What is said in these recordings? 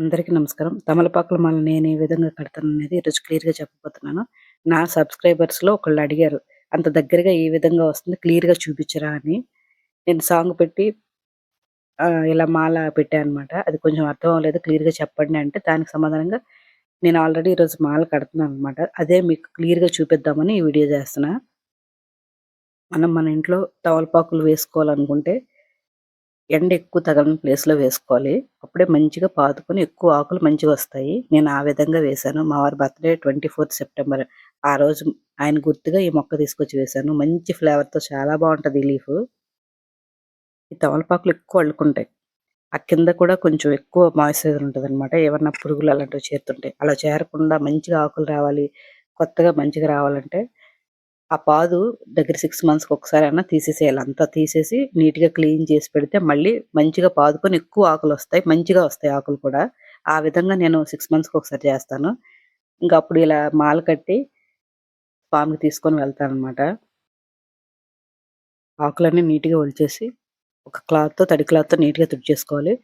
అందరికీ నమస్కారం. తమలపాకుల మాల నేను ఏ విధంగా కడతాను అనేది ఈరోజు క్లియర్‌గా చెప్పబోతున్నాను. నా సబ్‌స్క్రైబర్స్‌లో ఒకళ్ళు అడిగారు. అంత దగ్గరగా ఏ విధంగా వస్తుంది క్లియర్‌గా చూపించరా అని. నేను సాంగ్ పెట్టి ఇలా మాల పెట్టాను అనమాట. అది కొంచెం అర్థం అవ్వలేదు క్లియర్‌గా చెప్పండి అంటే దానికి సమాధానంగా నేను ఆల్రెడీ ఈరోజు మాల కడుతున్నాను అనమాట. అదే మీకు క్లియర్‌గా చూపిద్దామని ఈ వీడియో చేస్తున్నా. మనం మన ఇంట్లో తమలపాకులు వేసుకోవాలనుకుంటే ఎండ ఎక్కువ తగలని ప్లేస్‌లో వేసుకోవాలి. అప్పుడే మంచిగా పాతుకొని ఎక్కువ ఆకులు మంచిగా వస్తాయి. నేను ఆ విధంగా వేశాను. మా వారి బర్త్‌డే 24 సెప్టెంబర్. ఆ రోజు ఆయన గుర్తుగా ఈ మొక్క తీసుకొచ్చి వేశాను. మంచి ఫ్లేవర్‌తో చాలా బాగుంటుంది ఈ ఈ తమలపాకులు ఎక్కువ అల్లుకుంటాయి. ఆ కింద కూడా కొంచెం ఎక్కువ మాయిశ్చరైజర్ ఉంటదనమాట. ఏమన్నా పురుగులు అలాంటివి చేరుతుంటాయి. అలా చేరకుండా మంచిగా ఆకులు రావాలి, కొత్తగా మంచిగా రావాలంటే ఆ పాదు దగ్గర సిక్స్ మంత్స్‌కి ఒకసారి అయినా తీసేసేయాలి. అంతా తీసేసి నీట్‌గా క్లీన్ చేసి పెడితే మళ్ళీ మంచిగా పాదుకొని ఎక్కువ ఆకులు వస్తాయి మంచిగా వస్తాయి ఆకులు కూడా. ఆ విధంగా నేను సిక్స్ మంత్స్‌కి ఒకసారి చేస్తాను. ఇంకా అప్పుడు ఇలా మాల కట్టి పాముకి తీసుకొని వెళ్తాననమాట. ఆకులన్నీ నీట్‌గా ఒలిచేసి ఒక క్లాత్‌తో తడి క్లాత్‌తో నీట్‌గా తుడిచేసుకోవాలి.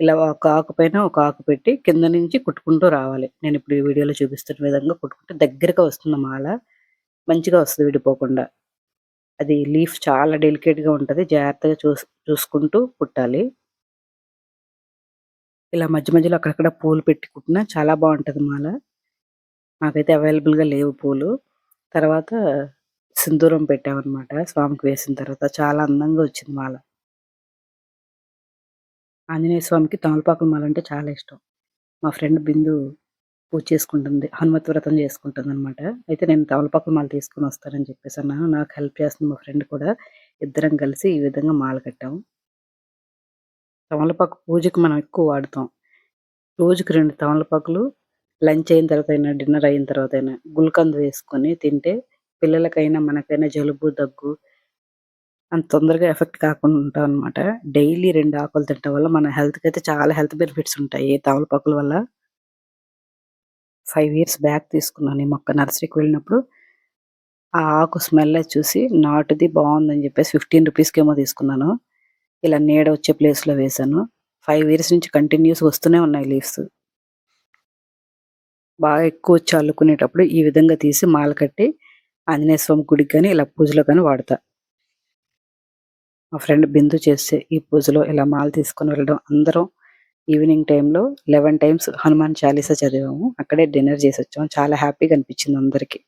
ఇలా ఒక ఆకు పైన ఒక ఆకు పెట్టి కింద నుంచి కుట్టుకుంటూ రావాలి. నేను ఇప్పుడు ఈ వీడియోలో చూపిస్తున్న విధంగా కుట్టుకుంటే దగ్గరగా వస్తుంది మాల. మంచిగా వస్తుంది విడిపోకుండా. అది లీఫ్ చాలా డెలికేట్‌గా ఉంటది. జాగ్రత్తగా చూస్ చూసుకుంటూ కుట్టాలి. ఇలా మధ్య మధ్యలో అక్కడక్కడ పూలు పెట్టి చాలా బాగుంటుంది మాల. నాకైతే అవైలబుల్‌గా లేవు పూలు. తర్వాత సింధూరం పెట్టామన్నమాట స్వామికి వేసిన తర్వాత చాలా అందంగా వచ్చింది మాల. ఆంజనేయ స్వామికి తమలపాకుల మాల అంటే చాలా ఇష్టం. మా ఫ్రెండ్ బిందు పూజ చేసుకుంటుంది. హనుమతి వ్రతం చేసుకుంటుంది అనమాట అయితే నేను తమలపాకుల మాల తీసుకొని వస్తానని చెప్పేసి అన్నాను నాకు హెల్ప్ చేస్తుంది మా ఫ్రెండ్ కూడా. ఇద్దరం కలిసి ఈ విధంగా మాల కట్టాము. తమలపాకు పూజకి మనం ఎక్కువ వాడుతాం. రోజుకి రెండు తమలపాకులు లంచ్ అయిన తర్వాత అయినా డిన్నర్ అయిన తర్వాత అయినా గుల్కంద్ వేసుకొని తింటే పిల్లలకైనా, మనకైనా జలుబు, దగ్గు అంత తొందరగా ఎఫెక్ట్ కాకుండా ఉంటాం అనమాట డైలీ రెండు ఆకులు తినటం వల్ల మన హెల్త్‌కైతే చాలా హెల్త్ బెనిఫిట్స్ ఉంటాయి తమలపాకుల వల్ల. ఫైవ్ ఇయర్స్ బ్యాక్ తీసుకున్నాను ఈ మొక్క నర్సరీకి వెళ్ళినప్పుడు. ఆ ఆకు స్మెల్ చూసి నాటుది బాగుందని చెప్పేసి 15 రూపీస్‌కేమో తీసుకున్నాను. ఇలా నీడ వచ్చే ప్లేస్‌లో వేశాను. ఫైవ్ ఇయర్స్ నుంచి కంటిన్యూస్ వస్తూనే ఉన్నాయి లీవ్స్. బాగా ఎక్కువ వచ్చి అల్లుకునేటప్పుడు ఈ విధంగా తీసి మాల కట్టి ఆంజనేయ స్వామి గుడికి కానీ ఇలా పూజలో కానీ వాడతా. మా ఫ్రెండ్ బిందు చేస్తే ఈ పూజలో ఇలా మాల తీసుకొని వెళ్ళడం అందరం ఈవినింగ్ టైంలో 11 టైమ్స్ హనుమాన్ చాలీసా చదివాము. అక్కడే డిన్నర్ చేసొచ్చాము. చాలా హ్యాపీగా అనిపించింది అందరికీ